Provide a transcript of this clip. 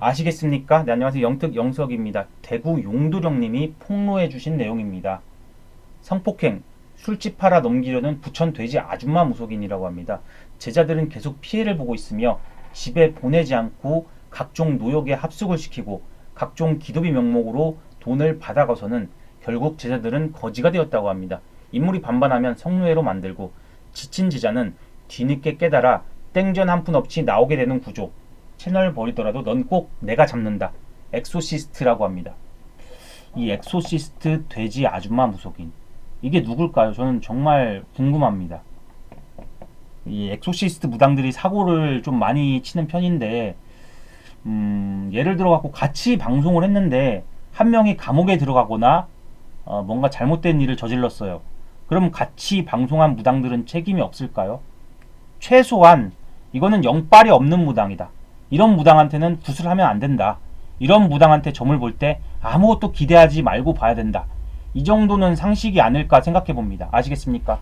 아시겠습니까? 네, 안녕하세요. 영특 영석입니다. 대구 용두령님이 폭로해 주신 내용입니다. 성폭행, 술집 팔아 넘기려는 부천 돼지 아줌마 무속인이라고 합니다. 제자들은 계속 피해를 보고 있으며 집에 보내지 않고 각종 노역에 합숙을 시키고 각종 기도비 명목으로 돈을 받아가서는 결국 제자들은 거지가 되었다고 합니다. 인물이 반반하면 성노예로 만들고 지친 제자는 뒤늦게 깨달아 땡전 한 푼 없이 나오게 되는 구조. 채널 버리더라도 넌 꼭 내가 잡는다. 엑소시스트라고 합니다. 이 엑소시스트 돼지 아줌마 무속인. 이게 누굴까요? 저는 정말 궁금합니다. 이 엑소시스트 무당들이 사고를 좀 많이 치는 편인데, 음, 예를 들어 갖고 같이 방송을 했는데, 한 명이 감옥에 들어가거나, 어, 뭔가 잘못된 일을 저질렀어요. 그럼 같이 방송한 무당들은 책임이 없을까요? 최소한, 이거는 영빨이 없는 무당이다. 이런 무당한테는 구슬하면 안 된다. 이런 무당한테 점을 볼 때 아무것도 기대하지 말고 봐야 된다. 이 정도는 상식이 아닐까 생각해 봅니다. 아시겠습니까?